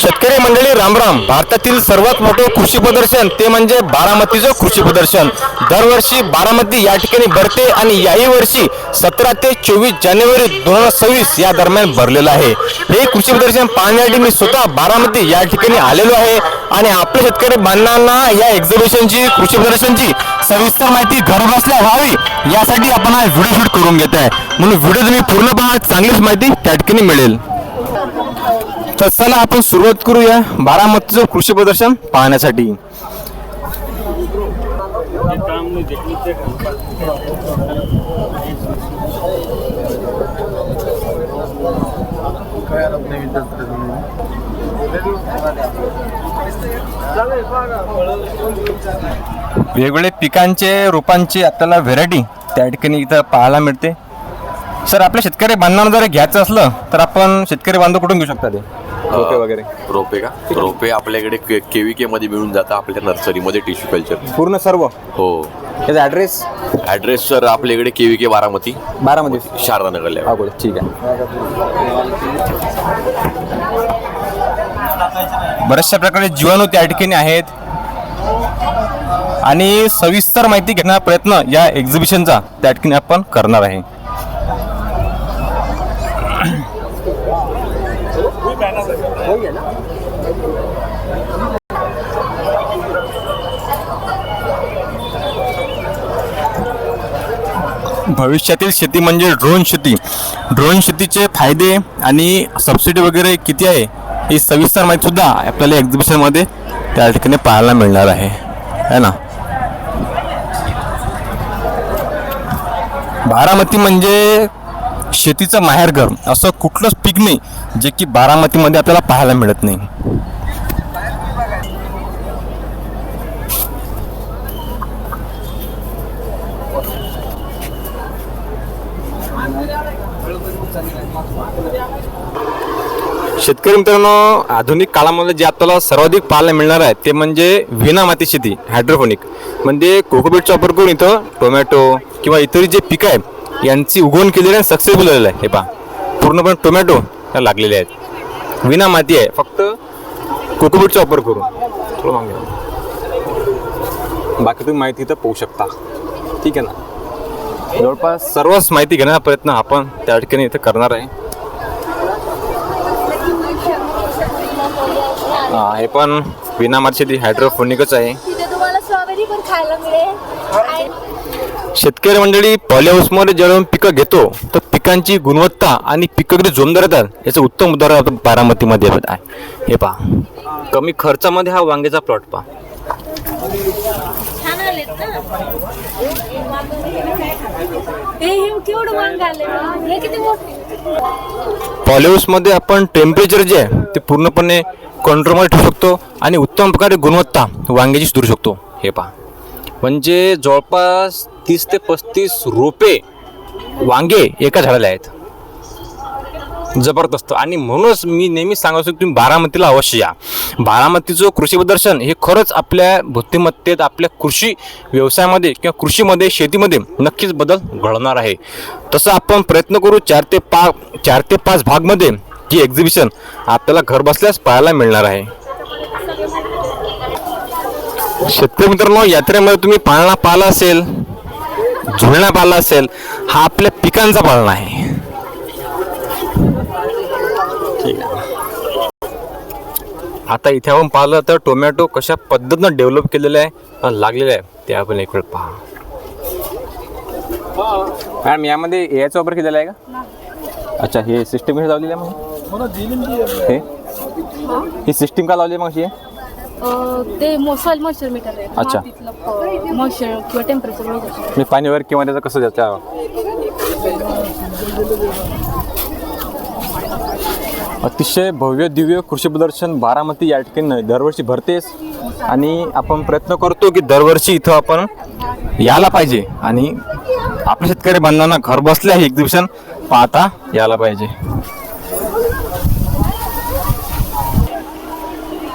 शेतकरी मंडळी रामराम भारतातील सर्वात मोठे कृषी प्रदर्शन ते म्हणजे बारामतीचं कृषी प्रदर्शन. दरवर्षी बारामती या ठिकाणी भरते आणि याही वर्षी सतरा ते चोवीस जानेवारी दोन हजार सव्वीस या दरम्यान भरलेलं आहे. हे कृषी प्रदर्शन पाहण्यासाठी मी स्वतः बारामती या ठिकाणी आलेलो आहे आणि आपल्या शेतकरी बांधवांना या एक्झिबिशनची कृषी प्रदर्शनची सविस्तर माहिती घर बसल्या व्हावी यासाठी आपण हा व्हिडिओ शूट करून घेत आहे म्हणून व्हिडिओ तुम्ही पूर्ण पहा चांगलीच माहिती त्या ठिकाणी मिळेल. तर चला आपण सुरुवात करूया बारामतीचं कृषी प्रदर्शन पाहण्यासाठी. वेगवेगळे पिकांचे रोपांची आपल्याला व्हेरायटी त्या ठिकाणी इथं पाहायला मिळते. सर आपल्या शेतकरी बांधवांना जर घ्यायचं असलं तर आपण शेतकरी बांधव कुठून घेऊ शकता ते रोपे वगैरे. रोपे का? रोपे आपल्याकडे के के के मध्ये मिळून जातं आपल्या नर्सरीमध्ये टिश्यू कल्चर. पूर्ण सर्व? हो. याचा ॲड्रेस ॲड्रेस सर आपल्याकडे के के बारामती. बारामती. शारदा नगरला. अगोदर ठीक आहे. बऱ्याचशा प्रकारे जीवाणू त्या ठिकाणी आहेत. आणि सविस्तर माहिती घेण्याचा प्रयत्न या एक्झिबिशनचा त्या ठिकाणी आपण करणार आहे. भविष्यातील शेती म्हणजे ड्रोन शेती. ड्रोन शेतीचे फायदे आणि सबसिडी वगैरे किती आहे ही सविस्तर माहितीसुद्धा आपल्याला एक्झिबिशनमध्ये त्या ठिकाणी पाहायला मिळणार आहे. है ना? बारामती म्हणजे शेतीचं माहेरघर. असं कुठलंच पीक नाही जे की बारामतीमध्ये आपल्याला पाहायला मिळत नाही. शेतकरी मित्रांनो आधुनिक काळामध्ये जे आपल्याला सर्वाधिक पाहायला मिळणार आहे ते म्हणजे विना माती शेती हायड्रोफोनिक म्हणजे कोकोबीटचा वापर करून इथं टोमॅटो किंवा इतर जे पिकं आहे यांची उगवण केलेली आहे सक्सेसफुल झालेलं आहे. हे पहा पूर्णपणे टोमॅटो ह्या लागलेले आहेत. विना माती आहे फक्त कोकोबीटचा वापर करून. थोडं मागे बाकी तुम्ही माहिती इथं पाहू शकता. ठीक आहे ना? जवळपास सर्वच माहिती घेण्याचा प्रयत्न आपण त्या ठिकाणी इथं करणार आहे. हा, हे पण विना माती शेती हायड्रोफोनिकच आहे. तिथे तुम्हाला स्ट्रॉबेरी पण खायला मिळेल. आणि शेतकरी मंडळी पॉलिहाऊसमध्ये जेव्हा पिकं घेतो तर पिकांची गुणवत्ता आणि पिकं कधी जोमदार येतात याचं उत्तम उदाहरण आपण बारामतीमध्ये आहे. हे पहा. कमी खर्चामध्ये हा वांग्याचा प्लॉट पहा. छान आलेत ना? हे केवढं वांग हे किती मोठे पॉलिहाऊसमध्ये आपण टेम्परेचर जे आहे ते पूर्णपणे कंट्रोलमध्ये ठेवू शकतो आणि उत्तम प्रकारे गुणवत्ता वांग्याची सुधारू शकतो. हे पहा. म्हणजे जवळपास तीस ते पस्तीस रोपे वांगे एका झाडाला आहेत. जबरदस्त. आणि म्हणूनच मी नेहमी सांगू शकतो तुम्ही बारामतीला अवश्य या. बारामतीचं कृषी प्रदर्शन हे खरंच आपल्या बुद्धिमत्तेत आपल्या कृषी व्यवसायामध्ये किंवा कृषीमध्ये शेतीमध्ये नक्कीच बदल घडवणार आहे. तसं आपण प्रयत्न करू चार ते पा चार ते पाच भागमध्ये ही एक्झिबिशन आपल्याला घर बसल्यास पाहायला मिळणार आहे. शेतकरी मित्रांनो यात्रेमध्ये तुम्ही पाळणा पाहिला असेल झुळणा पाहिला असेल हा आपल्या पिकांचा पाळणा आहे. ठीक आहे. आता इथे आपण पाहिलं तर टोमॅटो कशा पद्धतीनं डेव्हलप केलेलं आहे लागलेलं आहे ते आपण एक वेळ पहा. मॅडम यामध्ये याचा वापर केलेला आहे का? अच्छा हे सिस्टीम कशी लावलेली आहे मग? हे? ही सिस्टीम का लावली मग ते सॉइल मॉइश्चर मीटर आहे. अच्छा. मॉइश्चर किंवा टेम्परेचर पाणी वगैरे किंवा त्याचं कसं त्याच्या अतिशय भव्य दिव्य कृषी प्रदर्शन बारामती या ठिकाणी दरवर्षी भरतेच आणि आपण प्रयत्न करतो की दरवर्षी इथं आपण यायला पाहिजे. आणि आपल्या शेतकरी बांधवांना घर बसल्या हे एक्झिबिशन पाहता यायला पाहिजे.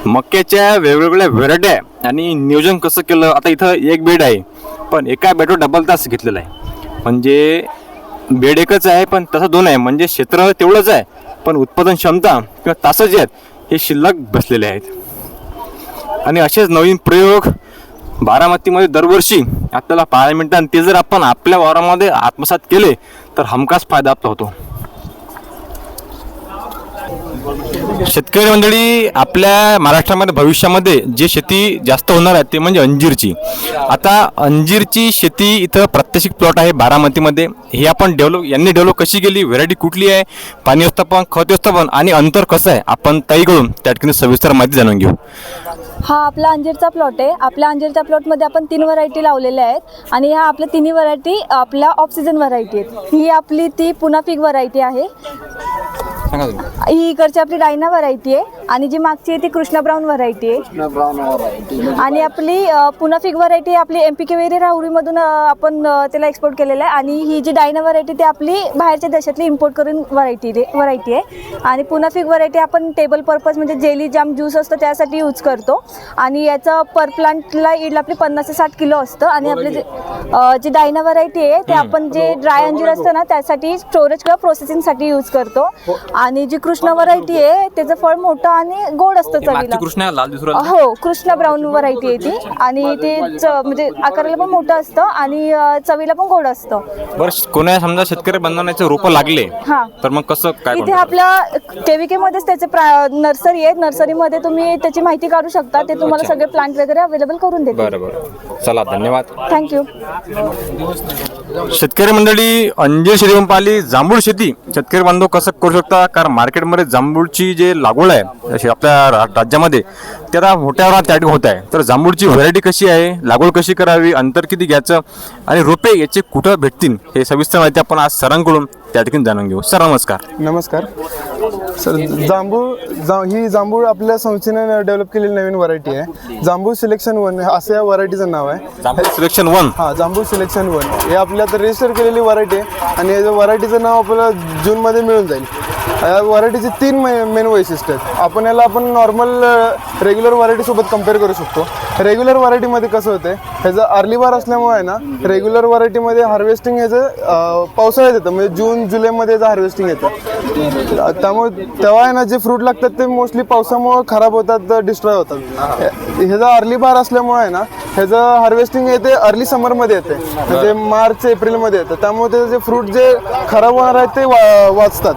मक्याच्या वेगवेगळ्या व्हेरायटी आहे. आणि नियोजन कसं केलं? आता इथं एक बेड आहे. पण एका बेडवर डबल तास घेतलेला आहे. म्हणजे बेड एकच आहे पण तसं दोन आहे. म्हणजे क्षेत्र तेवढंच आहे पण उत्पादन क्षमता किंवा तासं जे आहेत हे शिल्लक बसलेले आहेत. आणि असेच नवीन प्रयोग बारामतीमध्ये दरवर्षी आपल्याला पाहायला मिळतात. आणि ते जर आपण आपल्या वावरामध्ये आत्मसात केले तर हमखास फायदा आपला होतो. शेतकरी मंडळी आपल्या महाराष्ट्रामध्ये भविष्यामध्ये जे शेती जास्त होणार आहे ते म्हणजे अंजीरची. आता अंजीरची शेती इथं प्रात्यक्षिक प्लॉट आहे बारामतीमध्ये. हे आपण डेव्हलप यांनी डेव्हलप कशी केली व्हेरायटी कुठली आहे पाणी व्यवस्थापन खत व्यवस्थापन आणि अंतर कसं आहे आपण ताईकडून त्या ठिकाणी सविस्तर माहिती जाणून घेऊ. हा आपला अंजीरचा प्लॉट आहे. आपल्या अंजीरच्या प्लॉटमध्ये आपण तीन व्हरायटी लावलेल्या आहेत आणि ह्या आपल्या तिन्ही व्हरायटी आपल्या ऑफ सीझन व्हरायटी आहेत. ही आपली ती पुन्हा पीक व्हरायटी आहे. सांगा तुम्ही. ही इकडची आपली डायना व्हरायटी आहे. आणि जी मागची आहे ती कृष्णा ब्राऊन व्हरायटी आहे. आणि आपली अ, पुन्हा फिग व्हरायटी आपली एम पी के वेरी राहुरीमधून अ, आपण अ, त्याला एक्सपोर्ट केलेलं आहे. आणि ही जी डायना व्हरायटी ती आपली बाहेरच्या देशातली इम्पोर्ट करून व्हरायटी व्हरायटी आहे. आणि पुन्हा फिग व्हरायटी आपण टेबल पर्पज म्हणजे जेली जाम ज्यूस असतो त्यासाठी यूज करतो. आणि याचं पर प्लांटला इड आपली पन्नास ते साठ किलो असतं. आणि आपले जे अ, जी डायना व्हरायटी आहे ते आपण जे ड्राय अंजीर असतं ना त्यासाठी स्टोरेज किंवा प्रोसेसिंगसाठी यूज करतो. आणि जी कृष्ण व्हरायटी आहे त्याचं फळ मोठं आणि गोड असतं चवीला. कृष्ण लाल दुसरा हो कृष्णा ब्राऊन व्हरायटी आहे ती. आणि ते च- म्हणजे आकाराला पण मोठं असतं आणि अ, चवीला पण गोड असतं. बरं कोणा समजा शेतकरी बांधवण्याचे रोपं लागले हा. तर मग कसं काय इथे contact? आपल्या केव्हीके मध्येच त्याचे नर्सरी आहे नर्सरीमध्ये तुम्ही त्याची माहिती काढू शकता. ते तुम्हाला सगळे प्लांट वगैरे अवेलेबल करून देते बरं बरं. चला धन्यवाद. थँक्यू शेतकरी मंडळी अंजीर शेती जांभूळ शेती. शेतकरी बांधव कसं करू शकता? कारण मार्केटमध्ये जांभूळची जे लागवड आहे अशी आपल्या राज्यामध्ये ते आता मोठ्या प्रमाणात त्या ठिकाणी होत आहे. तर जांभूळची व्हरायटी कशी आहे? लागवड कशी करावी? अंतर किती घ्यायचं? आणि रोपे याचे कुठं भेटतील? हे सविस्तर माहिती आपण आज सरांकडून त्या ठिकाणी जाणून घेऊ. सर नमस्कार. नमस्कार. सर जांभूळ जा ही जांभूळ आपल्या संस्थेने डेव्हलप केलेली नवीन व्हरायटी आहे. जांभूळ सिलेक्शन वन असं या व्हरायटीचं नाव आहे. सिलेक्शन वन हां जांभूळ सिलेक्शन वन हे आपल्या आता रजिस्टर केलेली व्हरायटी आहे. आणि या व्हरायटीचं नाव आपल्याला जूनमध्ये मिळून जाईल. व्हरायटीचे तीन मेन वैशिष्ट्य आहेत. आपण याला आपण नॉर्मल रेग्युलर व्हरायटीसोबत कंपेअर करू शकतो. रेग्युलर व्हरायटीमध्ये कसं होतं ह्याचं अर्ली बार असल्यामुळे आहे ना रेग्युलर व्हरायटीमध्ये हार्वेस्टिंग ह्याचं पावसाळ्यात येतं म्हणजे जून जुलैमध्ये याचं हार्वेस्टिंग येतं. त्यामुळे तेव्हा आहे ना जे फ्रूट लागतात ते मोस्टली पावसामुळे खराब होतात डिस्ट्रॉय होतात. ह्याचा अर्ली बार असल्यामुळे आहे ना ह्याचं हार्वेस्टिंग येते अर्ली समरमध्ये येते. म्हणजे मार्च एप्रिलमध्ये येतं. त्यामुळे त्याचं जे फ्रूट जे खराब होणार आहेत ते वा वाचतात.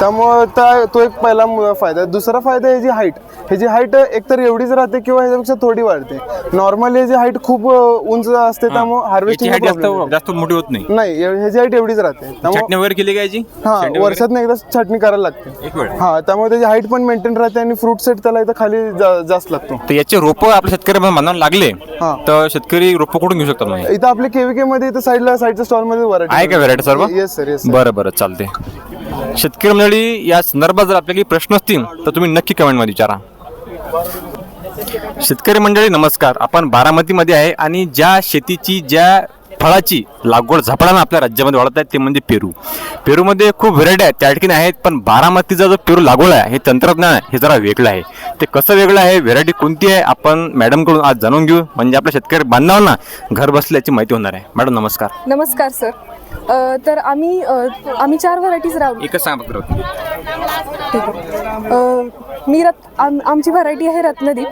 त्यामुळं त्या तो एक पहिला फायदा आहे. दुसरा फायदा आहे जी हाईट ह्याची हाईट एकतर एवढीच राहते किंवा ह्याच्यापेक्षा थोडी वाढते. नॉर्मली ह्याची हाईट खूप उंच असते त्यामुळे हार्वेस्टिंग जास्त मोठी होत नाही. ह्याची हाईट एवढीच राहते. त्यामुळे वगैरे केली हा? वर्षात एकदा छाटणी करायला लागते. हा त्यामुळे त्याची हाईट पण मेंटेन राहते आणि फ्रूट सेट त्याला इथं खाली जास्त लागतो. तर याचे रोप आपल्या शेतकरी बांधवांना लागले हा. तर शेतकरी रोप कुठून घेऊ शकतात इथं आपल्या केवीके मध्ये इथं साईडला साईडच्या स्टॉलमध्ये आहे का व्हरायटी सर्व? येस सर येस बरं बरं चालते शेतकरी मंडळी या संदर्भात जर आपल्याकडे काही प्रश्न असतील तर तुम्ही नक्की कमेंटमध्ये विचारा. शेतकरी मंडळी नमस्कार. आपण बारामतीमध्ये आहे आणि ज्या शेतीची ज्या फळाची लागवड झपाट्यानं आपल्या राज्यामध्ये वाढत आहे ते म्हणजे पेरू. पेरूमध्ये खूप व्हरायटी आहेत त्या ठिकाणी आहेत पण बारामतीचा जो पेरू लागवड आहे हे तंत्रज्ञान हे जरा वेगळं आहे. ते कसं वेगळं आहे व्हेरायटी कोणती आहे आपण मॅडमकडून आज जाणून घेऊ. म्हणजे आपल्या शेतकरी बांधवांना घर बसल्याची माहिती होणार आहे. मॅडम नमस्कार. नमस्कार सर. तर आम्ही आम्ही चार व्हरायटीज राहू. एकच सांगा फक्त ठीक आहे. मी रत आम आमची व्हरायटी आहे रत्नदीप.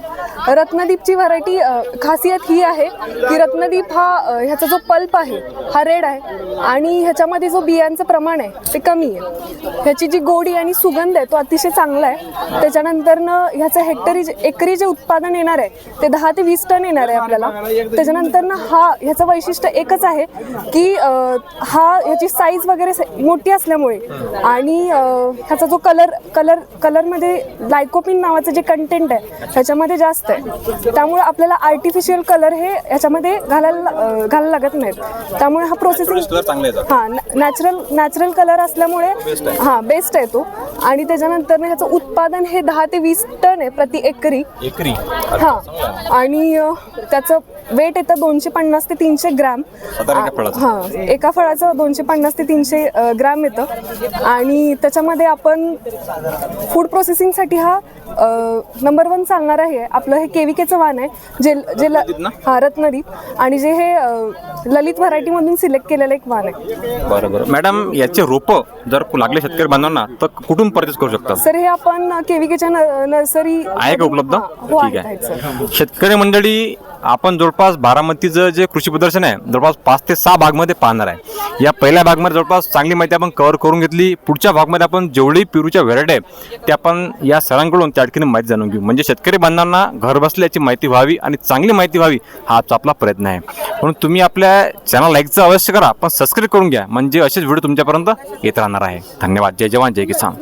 रत्नदीपची व्हरायटी खासियत ही आहे की रत्नदीप हा ह्याचा जो पल्प आहे हा रेड आहे आणि ह्याच्यामध्ये जो बियांचं प्रमाण आहे ते कमी आहे. ह्याची जी गोडी आणि सुगंध आहे तो अतिशय चांगला आहे. त्याच्यानंतरनं ह्याचं हेक्टरी जे एकरी जे उत्पादन येणार आहे ते दहा ते वीस टन येणार आहे आपल्याला. त्याच्यानंतरनं हा ह्याचं वैशिष्ट्य एकच आहे की हा ह्याची साईज वगैरे मोठी असल्यामुळे. आणि ह्याचा जो कलर कलर कलरमध्ये लायकोपिन नावाचं जे कंटेंट आहे ह्याच्यामध्ये जास्त आहे. त्यामुळे आपल्याला आर्टिफिशियल कलर हे ह्याच्यामध्ये घालायला घालायला लागत नाहीत. त्यामुळे हा प्रोसेसिंग हां नॅचरल नॅचरल कलर असल्यामुळे हां बेस्ट आहे तो. आणि त्याच्यानंतर ह्याचं उत्पादन हे दहा ते वीस टन आहे प्रति एकरी. एकरी. हां. आणि त्याचं वेट येतं दोनशे पन्नास ते तीनशे ग्रॅम. साधारण एका फळाचं? फळाचं दोनशे पन्नास ते तीनशे ग्रॅम येतं. आणि त्याच्यामध्ये आपण फूड प्रोसेसिंगसाठी हा नंबर वन चालणार आहे आपलं हे केविकेचं वाण आहे जे जे हा रत्नदीप. आणि जे हे ललित व्हरायटीमधून सिलेक्ट केलेलं एक वाण आहे. बरं बरं. मॅडम याचे रोपं जर लागले शेतकरी बांधवांना तर कुठून परचेस करू शकतात? सर हे आपण केविकेच्या नर्सरी आहे का उपलब्ध? हा, हो ठीक आहेत, आहेत, सर. आहे शेतकरी मंडळी आपण जवळपास बारामतीचं जे कृषी प्रदर्शन आहे जवळपास पाच ते सहा भागमध्ये पाहणार आहे. या पहिल्या भागमध्ये जवळपास चांगली माहिती आपण कव्हर करून घेतली. पुढच्या भागमध्ये आपण जेवढी पेरूच्या व्हेरायटी आहे त्या आपण या सरांकडून त्या ठिकाणी माहिती जाणून घेऊ. म्हणजे शेतकरी बांधवांना घर बसल्याची माहिती व्हावी आणि चांगली माहिती व्हावी हाच आपला प्रयत्न आहे. म्हणून तुम्ही आपल्या चॅनल लाईकचं अवश्य करा पण सबस्क्राईब करून घ्या. म्हणजे असेच व्हिडिओ तुमच्यापर्यंत येत राहणार आहे. धन्यवाद. जय जवान जय किसान.